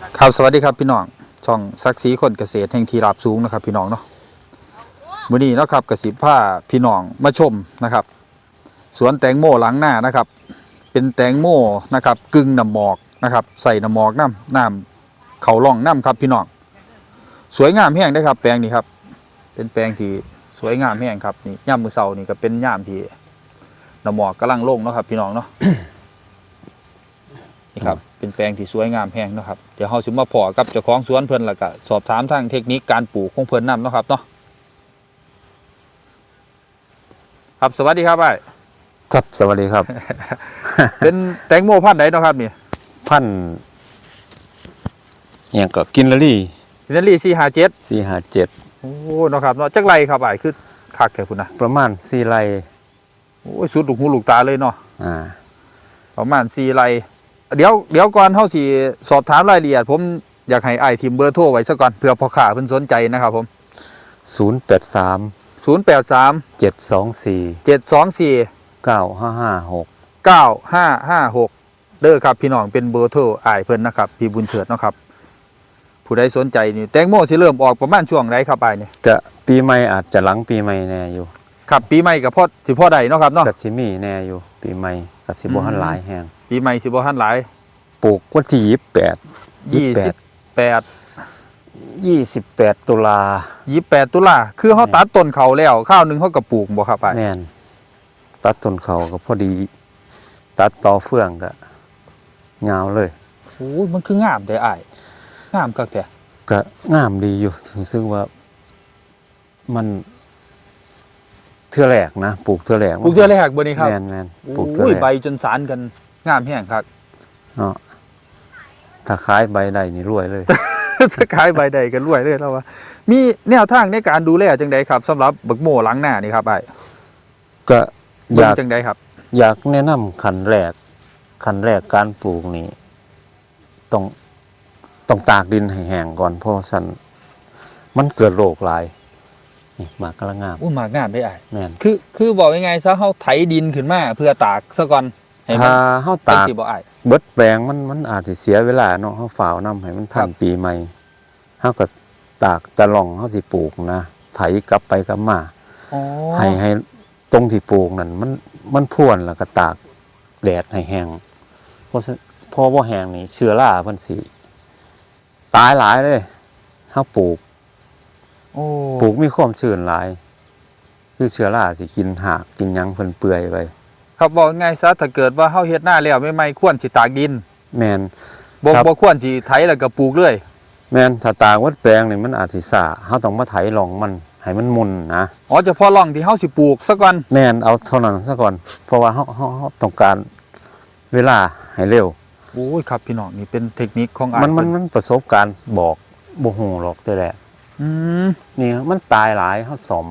ครับสวัสดีครับพี่น้องช่องซักซีคนเกษตรแห่งทีราบสูงนะครับ พี่น้องเนาะมื้อนี้นะครับกสิผ้าพี่น้องมาชมนะครับ สวนแตงโมหลังหน้านะครับ เป็นแตงโมนะครับ กึ่งน้ำหมอกนะครับ ใส่น้ำหมอกน้ำน้ำเขาล่องน้ำครับ พี่น้องสวยงามแห้งได้ครับ แปลงนี้ครับ เป็นแปลงที่สวยงามแห้งครับนี่ย่ามมือเสานี่ก็เป็นย่ามที่น้ำหมอกกำลังลงเนาะครับ พี่น้องเนาะ นี่ครับเป็นแปลงที่สวยงามแห้งเนาะครับเดี๋ยวเฮาสิมาพอกับเจ้าของสวนเพิ่นแล้วก็สอบถามทางเทคนิคการปลูกของเพิ่นนํเนาะครับเนาะครับสวัสดีครับไอ้ายครับสวัสดีครับ เป็นแตงโมพันธุ์ใดเนาะครับนี่พันธุ์อย่างก็กินละลี่ฟินาลี่457สี่ห้าเจ็ดโอ้เนาะครับเนาะจักไรครับไอ้ายคือคักแท้พุ่นน่ะประมาณสี่ไร่โอ้ยสุดลูกหูลูกตาเลยเนาะอ่าประมาณ4ไร เดี๋ยวเดี๋ยวก่อนเฮาสิสอบถามรายละเอียด ผมอยากให้อ้ายทิมเบอร์โทรไว้ซะก่อนเผื่อพ่อค้าเพิ่นสนใจนะครับผมศูนย์แปดสาม083เจ็ดสองสี่724เก้าห้าห้าหก9556เด้อครับพี่น้องเป็นเบอร์โทรอ้ายเพิ่นนะครับพี่บุญเถิดเนาะครับผู้ใดสนใจนี่แตงโมสิเริ่มออกประมาณช่วงไหนครับอ้ายนี่จะปีใหม่อาจจะหลังปีใหม่แน่อยู่ครับปีใหม่กับพ่อสิพ่อใดเนาะครับเนาะกัสิมีแน่อยู่ ปีใหม่กัสิบหันหลายแห่ง ปีใหม่สิบ่ทันหลายปลูกวันที่ยี่สิบแปด28ยี่สิบแปดตุลา28ตุลาคือเฮาตัดต้นเขาแล้ว ข้าวหนึงเฮาก็ปลูกบ่ครับอ้ายแน่นตัดต้นเขาก็พอดี ตัดต่อเฟื่องก็ยาวเลยโอ้ยมันคืองามเด้อ้ายงามคักแท้ก็งามดีอยู่ถึงซึ่งว่ามันเทื่อแรกนะปลูกเทื่อแรกปลูกเทื่อแรกบ่นี่ครับแมนแมนปลูกเทื่อโอ้ยแรกใบจนสารกัน งามแฮงครับเนาะถ้าขายใบใดนี่รวยเลยสขายใบใดกันรวยเลยแล้วว่า มีแนวทางในการดูแลจังใดครับสำหรับบักโมหลังหน้านี่ครับอ้ายก็อเบิ่งยากจังใดครับ อยากแนะนำขันแรกขันแรกการปลูกนี่ต้องต้องตากดินให้แห้งก่อนเพราะสันมันเกิดโรคหลายนี่หมากกระงามอู้หมากงามได้อ้ายแม่นคือคือบอกยังไงซะเฮาไถดินขึ้นมาเพื่อตากซะก่อน ให้มัถ้านเฮาเป็นตากสิบ่อ้ายเบิดแปลงมันมันอาจจะเสียเวลาเนาะเฮาฝ่าวนํให้มันครัทับนปีใหม่เฮาก็ตากตะล่องเฮาสิปลูกนะไถกลับไปกลับมาอ๋อให้ให้ตรงที่ปลูกนั่นมันมันพ่วนแล้วก็ตากแดดให้แห้งเพราะฉะพอบ่แห้งนี่เชื้อราเพิ่นสิตายหลายเลยเฮาปลูกโอ้ปลูกมีความชื้นหลาย คือเชื้อราสิกินหากกินหยังเพิ่นเปื่อยไป ครับบอกยังไงซะถ้าเกิดว่าเฮาเฮ็ดหน้าแล้วไม่ไม่ควรสิตากดินแม่นบ่ครับ บ่ควรสิไถแล้วก็ปลูกเลยแม่นถ้าตากวัดแปลงนี่มันอาจสิซ่าเฮาต้องมาไถลองมันให้มันมุนนะอ๋อเฉพาะร่องที่เฮาสิปลูกซะก่อนแม่นเอาเท่านั้นซะก่อน เพราะว่าเฮาเฮาเฮาต้องการเวลาให้เร็ว โอ้ยครับพี่น้องนี่เป็นเทคนิคของอ้ายมันมันเพิ่มันประสบการณ์บอกบ่ฮู้หรอกแต่แรกอืมนี่มันตายหลายเฮาสม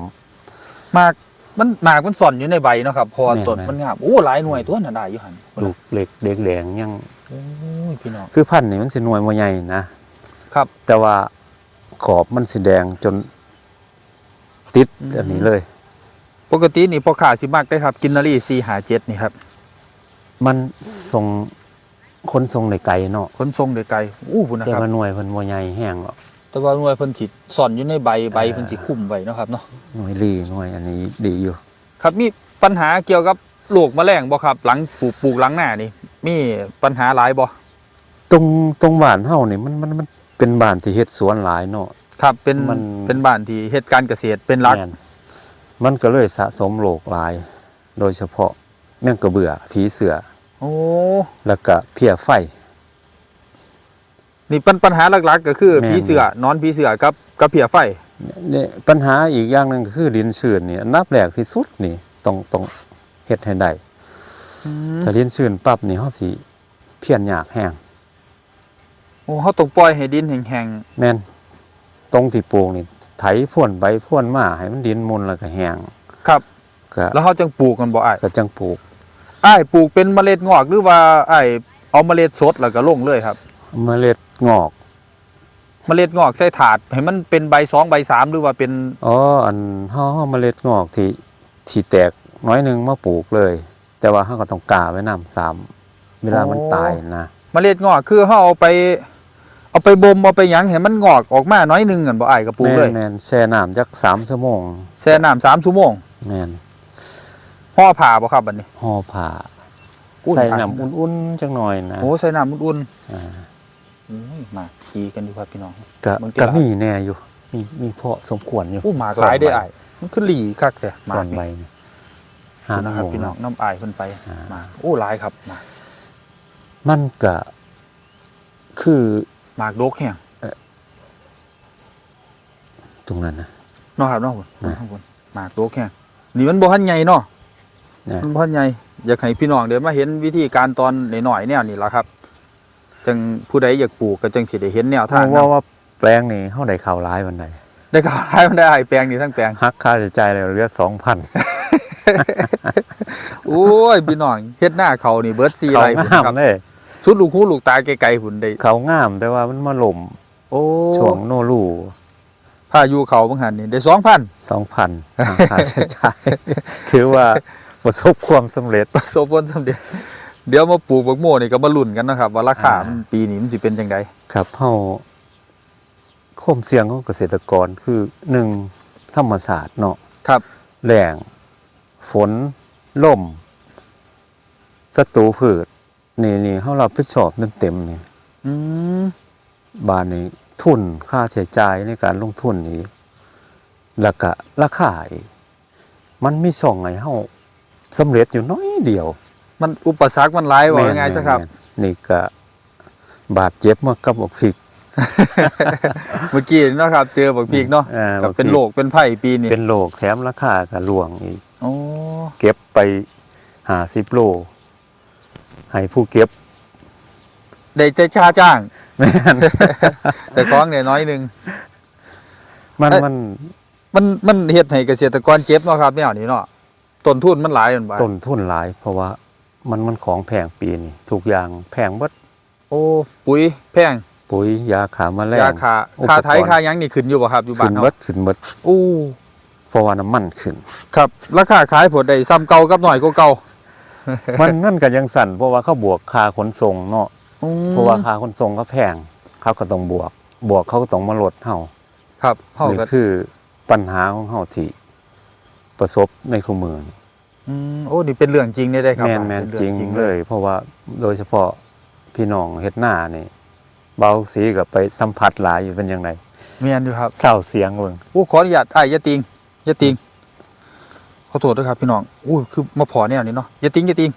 หมาก มันหมากมันซ่อนอยู่ในใบเนาะครับเพอแม่นต้นแม่น มันงามโอ้หลายหน่วยตัวน่ะได้อยู่หั่นลูกเล็กเด็กแดงยังโอ้ยพี่น้อง คือพันธุ์นี่มันสิหน่วยบ่ใหญ่นะครับ แต่ว่าขอบมันสิแดงจนติดอืม อันนี้เลย ปกตินี่พ่อค้าสิมักได้ครับ กินนารี457นี่ครับมันส่งคนส่งในไกลเนาะขนส่งโดยไกลอู้พุ่นนะแต่ครับ ว่าหน่วยเพิ่นบ่ใหญ่แห้งหรอก แต่ว่าหน่วยเพิ่นสิซ่อนอยู่ในใบใบเออเพิ่นสิคุ้มไว้เนาะครับเนาะหน่วยลีหน่วยอันนี้ดีอยู่ ครับมีปัญหาเกี่ยวกับโรคแมลงบ่ครับ หลังปลูกปลูกหลังหน้านี่มีปัญหาหลายบ่ตรงตรงบ้านเฮานี่มันมันมันเป็นบ้านที่เฮ็ดสวนหลายเนาะครับเป็นมันเป็นบ้านที่เฮ็ดการเกษตรเป็นหลักแม่นมันก็เลยสะสมโรคหลาย โดยเฉพาะแมงกระเบื่อผีเสือโอ้แล้วก็เพี้ยไฟ นี่ปัญปัญหาหลักๆ ก็คือแม่นผีเสือนอนผีเสือกับกับเพียไฟเนี่ยปัญหาอีกอย่างหนึงก็คือดินชื้นนี่อันดับแรกที่สุดนี่ต้องต้องเฮ็ดให้ได้ถ้าดินชื้นปั๊บนี่เฮาสิเพี้ยนยากแห้งโอ้เฮาต้องปล่อยให้ดินแห้งแม่นตรงที่ปลูกนี่ไถพ่นใบพ่นมาให้มันดินมุนแล้วก็แห้งๆครับก็แล้วเฮาจังปลูกกันบ่อ้ายก็จังปลูกอ้ายปลูกเป็นเมล็ดงอกหรือว่าอ้ายเอาเมล็ดสดแล้วก็ลงเลยครับ เมล็ดงอกเมล็ดงอกใส่ถาดให้มันเป็นใบสองใบสามหรือว่าเป็นอ๋ออันเฮาเฮาเมล็ดงอกที่ที่แตกน้อยหนึงมาปลูกเลย แต่ว่าเฮาก็ต้องกาไว้น้ำซ้ำเวลามันตายนะเมล็ดงอกคือเฮาเอาไป เอาไปบ่มเอาไปหยังให้มันงอกออกมาน้อยหนึงกันบ่อ้ายก็ปลูกเลยแม่นๆแช่น้ำจัก3ชั่วโมงแช่น้ำสามชั่วโมงแม่นห่อผ้าบ่ครับบัดนี้ห่อผ้าอุ่นใส่อะน้ำอุ่นๆจังหน่อยนะโอ้ใส่น้ำอุ่นอ่าๆ อุ้ยมาขี่กันอยู่ครับพี่น้องก็บางทีก็ละมีแน่อยู่ มีมีเพาะสมควรอยู่อู้หมากหลายได้ออ้ายมันคือหลีคักแท้หส่มาวนกใบนี่นี่หานะครับโมงพี่น้องน้ำอายเพิ่นไปอ่ามาโอ้หลายครับมามันก็คือหมากโดกแห้งตรงนั้นนะเนาะครับเนาะคุณอ่าข้างบนหมากโดกแห้งนี่มันบ่ทันใหญ่เนาะเนี่ยมันบ่ทันใหญ่อยากให้พี่น้องเดี๋ยวมาเห็นวิธีการตอนหน่อยๆแนวนี้ล่ะครับ จังผู้ใดอยากปลูกก็จังสิได้เห็นแนวทางเพนำราะว่าแปลงนี่เฮาได้ข่าวร้ายวันใดได้ข่าวร้ายมันได้อ้ายแปลงนี่ทั้งแปลงหักค่าใช้จ่ายแล้วเหลือ2,000โอ้ยพี่น้องเฮ็ดหน้าเขานี่เบิด4เขาไร่พุ่นงามครับเลยสุดลูกหูลูกตาไกลๆพุ่นได้เขางามแต่ว่ามันมาล่มโอ้ช่วงโนรูพายุเขาบางหันนี่ได้2,000 2,000หักค่าใช้จ่ายถือว่าประสบความสำเร็จประสบผลสำเร็จ เดี๋ยวมาปลูกบักโม่นี่ก็มาลุ้นกันนะครับ ว่าราคาอ่ามัมันปีนี้มันสิเป็นจังไดครับเฮาความเสี่ยงของเกษตรกรคือหนึ่งธรรมศาสตร์เนาะครับแรงฝนลมศัตรูพืชนี่นี่เฮารับผิดชอบเต็มๆนี่อืมบานนี้ทุนค่าใช้จ่ายในการลงทุนนี้แล้วก็ราคาอีกมันมีช่องให้เฮาสำเร็จอยู่น้อยเดียว มันอุปสรรคมันหลายว่ายังไงซะครับแม่นๆนี่ก็บาดเจ็บมากับบักพริกเมื่อกี้เนาะครับ เจอบักพีกเนาะอ่ากับบักพริเป็นโรคเป็นไผ่ปีนี้เป็นโรคแถมราคาก็ล่วงอีกโอ้เก็บไปหาสิบโล ให้ผู้เก็บ ได้ใจชาจ้างแม่นแต่ของเนี่ยน้อยหนึงมันเอ้ยมัน มันมันเฮ็ดให้เกษตรกรเจ็บเนาะครับแนวนี้เนาะต้นทุนมันหลายมันบ่ต้นทุนหลายเพราะว่า มันมันของแพงปีนี้ทุกอย่างแพงเบิดโอ้ปุ๋ยแพงปุ๋ยยาขาแมลงยาค่าอุปกรณ์ค่าไถค่าหยังนี่ขึ้นอยู่บ่ครับอยู่บ้าขึ้นนเฮาเบิดขึ้นเบิดอู้เพราะว่าน้ำมันขึ้น ครับราคาขายผลได้ซ้ำเก่ากับหน่อยกว่าเก่ามันนั่นก็ยังสั่นเพราะว่าเขาบวกค่าขนส่งเนาะอืมเพราะว่าค่าขนส่งก็แพงเขาก็ต้องบวก บวกเขาก็ต้องมาลดเฮาครับเฮานี่ก็คือปัญหาของเฮาที่ประสบในคุมือนี่ อืมโอ้นี่เป็นเรื่องจริงได้ได้ครับแม่นแม่นเป็จริงอเลย เพราะว่าโดยเฉพาะพี่น้องเฮ็ดหน้านี่เบาสีกับไปสัมผัสหลายอยู่เป็นยังไงแม่นอยู่ครับเศร้าเสียงเบิ่งอู้ขออนุญาตอ้ายอย่าติงอย่าติงขอโทษด้วยครับพี่น้องอู้คือมาพอแนวนี้เนาะอย่าติงอย่าติง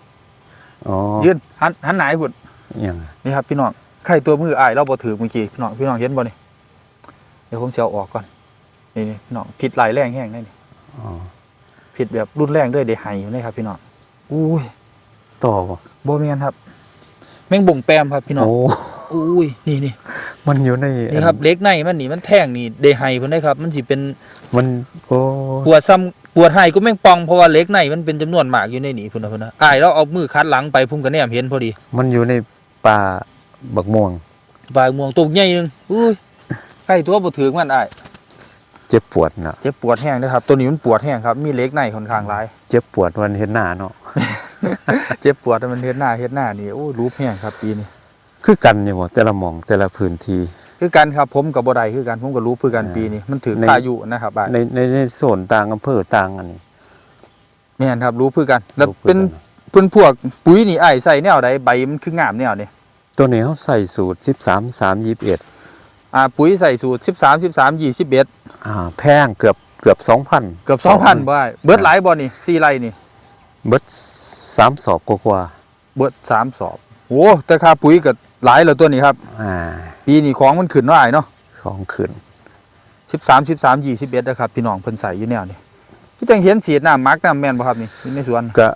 อ๋อยืนหันหันหน้าให้พุ่นหยังนี่ครับพี่น้องไข่ตัวมืออ้ายเราบ่ถือเมื่อกี้พี่น้องพี่น้องเห็นบ่นี่เดี๋ยวผมสิเอาออกก่อนนี่นี่พี่น้องผิดหลายแรงแห้งได้นี่อ๋อ ผิดแบบรุนแรงด้วยได้ไห้อยู่เลยครับพี่น้องอุ้ยต่อบ่บ่แม่นครับ แมงบ่งแปมครับพี่น้องโอ้อุ้ยนี่นี่มันอยู่ในนี่ครับเล็กในมันนี่มันแท่งนี่ได้ไห้เพิ่นได้ครับ มันสิเป็นมันโอ้ปวดซ้ำปวดไห้ก็แม่งปองเพราะว่าเล็กในมันเป็นจำนวนมากอยู่ในนี่พุ่นน่ะพุ่นน่ะอ้ายเราเอามือคัดหลังไปพุ่มก็แนมเห็นพอดี มันอยู่ในป่าบักม่วงปลายม่วงตกใหญ่หนึงอุ้ยไข่ตัวบ่ถึงมันอ้าย เจ็บปวดน่ะเจ็บปวดแห้งนะครับ ตัวนี้มันปวดแห้งครับ มีเล็กในค่อนข้างหลายเจ็บปวดวันเฮ็ดหน้าเนาะเจ็บปวดแต่มันเฮ็ดหน้าเฮ็ดหน้านี่โอ้ยรูปแห้งครับปีนี้คือกันอยู่บ่แต่ละหม่องแต่ละพื้นที่คือกันครับผมกับบ่ได้คือกันผมก็รู้คือกันอ่าปีนี้มันถึงในพายุนะครับอ้ายในในในโซนต่างอำเภอต่างอันนี้แม่นครับรู้คือกัน แล้วรู้คือเป็นกัเพิ่นพวกปุ๋ยนี่อ้ายใส่แนวใดใบมันคืองามแนวนี่ตัวนี้เขาใส่สูตร13 3 21อ่าปุ๋ยใส่สูตร 13 13 21อ่าแพงเกือบเกือบ2,000เกือบ2,000บ่อ้ายเบิดหลายบ่นี่4ไร่นี่ เบิด3สอบกว่าเบิดสามสอบโอ้แต่ค่าปุ๋ยก็หลายแล้วตัวนี้ครับ ๆอ่า ปีนี้ของมันขึ้นน้อยเนาะ ของขึ้นสิบสามสิบสามยี่สิบเอ็ดนะครับ พี่น้องเพิ่นใส่อยู่แนวนี่พี่จังเห็นสีดน้ำมักน้ำแม่นบ่ครับนี่อยู่ในสวนก็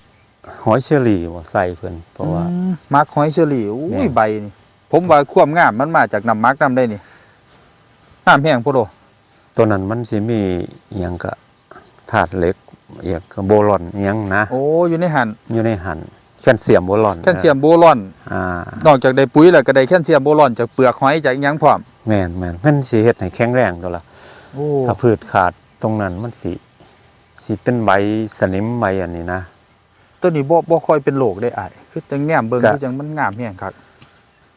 หอยเชอรี่บ่ใส่เพิ่นเพราะว่า อืมมักหอยเชอรี่อุ้แม่ยน ใบนี่ ผมว่าความงามมันมาจากน้ำมักน้ำได้นี่ น้ำแห้งโพโดตัวนั้นมันสิมีอหยังก็ธาตุเหล็กอหยังก็โบรอนอหยังนะ โอ้อยู่ในหันอยู่ในหันแคลเซียมโบรอนแคลเซียมโบรอน อ่านอกจากได้ปุ๋ยแล้วก็ได้แคลเซียมโบรอนจากเปลือกหอยจากอิหยังพร้อมแม่นแม่นมันสิเฮ็ดให้แข็งแรงตัวละโอ้ถ้าพืชขาดตรงนั้นมันสิสิเป็นใบสนิมใบอันนี้นะตัวนี้บ่บ่ค่อยเป็นโรคได้อ้ายคือจังแนมเบิ่งก็ คือจังมันงามแห้งครับ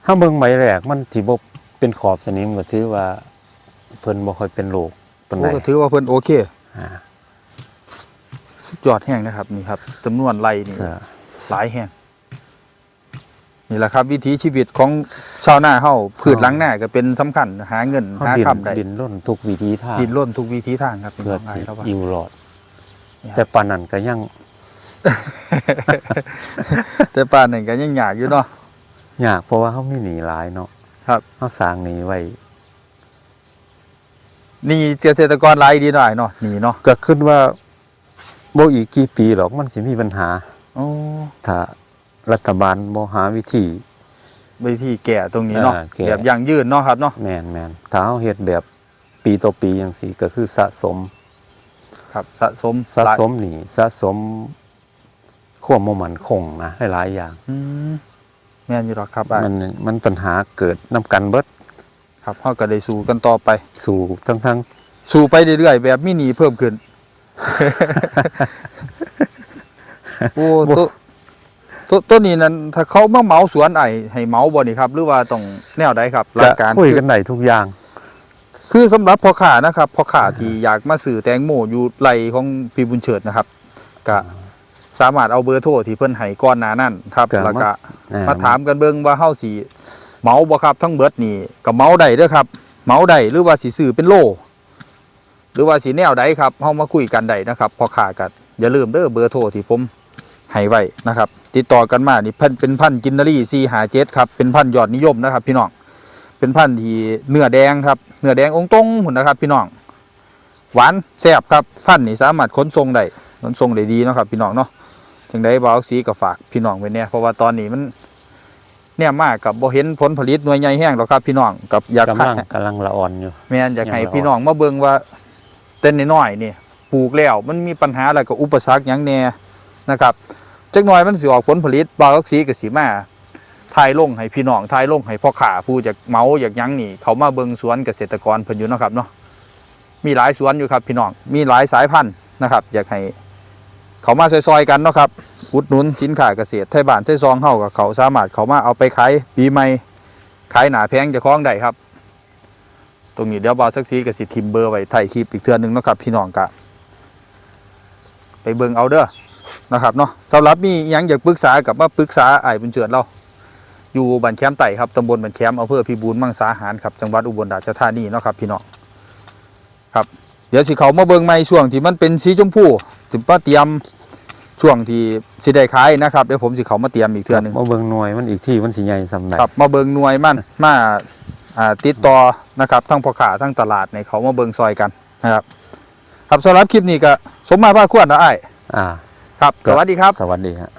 ถ้าเบิ่งใบแรกมันสิบ่เป็นขอบสนิมก็ถือว่า เพิ่นบ่ค่อยเป็นโรคปานโอ้ใดก็ถือว่าเพิ่นโอเคอ่าสุดยอดแห้งนะครับนี่ครับจำนวนไรนี่ก็หลายแห้งนี่แหละครับ วิถีชีวิตของชาวนาเฮาพืชหลังหน้าก็เป็นสำคัญหาเงินเขาหาดินคำได้ดินร่นทุกวิธีทางดินร่นทุกวิถีทางครับพี่เพื่อน้องไอ้ที่ครับว่า อยู่รอดเนี่ยแต่ปานนั้นก็ยังแต่ป่านนี่ก็ยังยากอยู่เนาะ ยากเพราะว่าเขามีหนีหลายเนาะครับเขาสร้างหนีไว้ นี่เกษตรกรรายดีหน่อยเนาะนี่เนาะก็คิดว่าบ่อีกกี่ปีหรอกมันสิมีปัญหาโอ้ถ้ารัฐบาลบ่หาวิธีวิธีแก่ตรงนี้เนาะอ่าแก่แบบยั่งยืนเนาะครับเนาะแม่นแม่นถ้าเฮาเฮ็ดแบบปีต่อปีจังซี่ก็คือสะสม ครับสะสมสะหลายสมหนีสะสมความบ่มั่นคงนะหลายๆอย่าง อืมแม่นอยู่หรอกครับอ้ายมันมันปัญหาเกิดนํกันเบิด ครับเฮาก็ได้สู้กันต่อไป สู่ทั้งทั้งสู้ไปเรื่อยๆแบบมีหนีเพิ่มขึ้น โอ้ตัวตัวตัวนี้นั้นถ้าเขามาเหมาสวนไอ้ให้เหมาบ่นี่ครับ หรือว่าต้องแนวใดครับหลักการคุยคือกันได้ทุกอย่าง คือสำหรับพ่อค้านะครับพ่อค้าที่อยากมาซื้อแตงโมอยู่ไรของพี่บุญเฉิดนะครับก็สามารถเอาเบอร์โทรที่เพิ่นให้ก่อนหน้านั้นครับก็มาแล้วก็อ่มาถามกันเบิ่งว่าเฮาสิ เมาบ่ครับทั้งเบิดนี่ก็เมาได้เด้อครับเมาได้หรือว่าสิซื้อเป็นโล หรือว่าสิแนวใดครับเฮามาคุยกันได้นะครับพอค้าก็อย่าลืมเด้อเบอร์โทรที่ผมให้ไว้นะครับ ติดต่อกันมานี่พิ่นเป็นพันกินนารี457ครับเป็นพันยอดนิยมนะครับ พี่น้องเป็นพันที่เนื้อแดงครับเนื้อแดงองค์ตรงหุ่นนะครับ พี่น้องหวานแซ่บครับพันนี่สามารถขนส่งได้ขนส่งได้ดีนะครับ พี่น้องเนาะจังได้บ่าวสีก็ฝากพี่น้องไว้เนี่ยเพราะว่าตอนนี้มัน เนี่ยมากกับบ่เห็นผลผลิตหน่วยใหญ่แห้งหรอกครับพี่น้องกับอยากกำให้ลังกำลังละอ่อนอยู่แม่นอยากให้ยังละอ่อนพี่น้องมาเบิ่งว่าเต้นน้อยๆนี่ปลูกแล้วมันมีปัญหาอะไรกับอุปสรรคหยังแน่นะครับจักหน่อยมันสิออกผลผลิตบาวสีก็สิมาทายลงให้พี่น้องทายลงให้พ่อค้าผู้จากเหมาอยากหยังนี่เขามาเบิ่งสวนเกษตรกรเพิ่นอยู่เนาะครับเนาะมีหลายสวนอยู่ครับพี่น้องมีหลายสายพันธุ์นะครับ อยากให้ เขามาซอยๆกันเนาะครับอุดหนุนสินค้าเกษตรไทยบ้านไทยซองเฮากับเขาสามารถเขามาเอาไปขายปีใหม่ขายหนาแพงจะคล้องได้ครับ ตรงนี้เดี๋ยวบาวสักซีกับสิทิมเบอร์ไว้ไทยคลิปอีกเทื่อหนึงเนาะครับพี่น้องกะไปเบิ่งเอาเด้อนะครับเนาะสำหรับมียังอยากปรึกษากับมาปรึกษาไอ้บุญเจิดเราอยู่บ้านแคมไต่ครับตำบลบ้านแคมอำเภอพิบูลมังสาหารครับจังหวัดอุบลราชธานีเนาะครับพี่น้องครับ เดี๋ยวสิเขามาเบิ่งใหม่ช่วงที่มันเป็นสีชมพู ถึงมาเตรียมช่วงที่สิได้ขายนะครับเดี๋ยวผมสิเขามาเตรียมอีกเทื่อหนึงมาเบิ่งหน่วยมันอีกที่มันสิใหญ่สำใดครับมาเบิงหน่วยมันมาอ่าติดต่อนะครับทั้งพ่อค้าทั้งตลาดในเขามาเบิงซอยกันนะครับ ครับสำหรับคลิปนี้ก็สมมาภาคควรนะไอ้ายอ่า ครับ สวัสดีครับ สวัสดีฮะ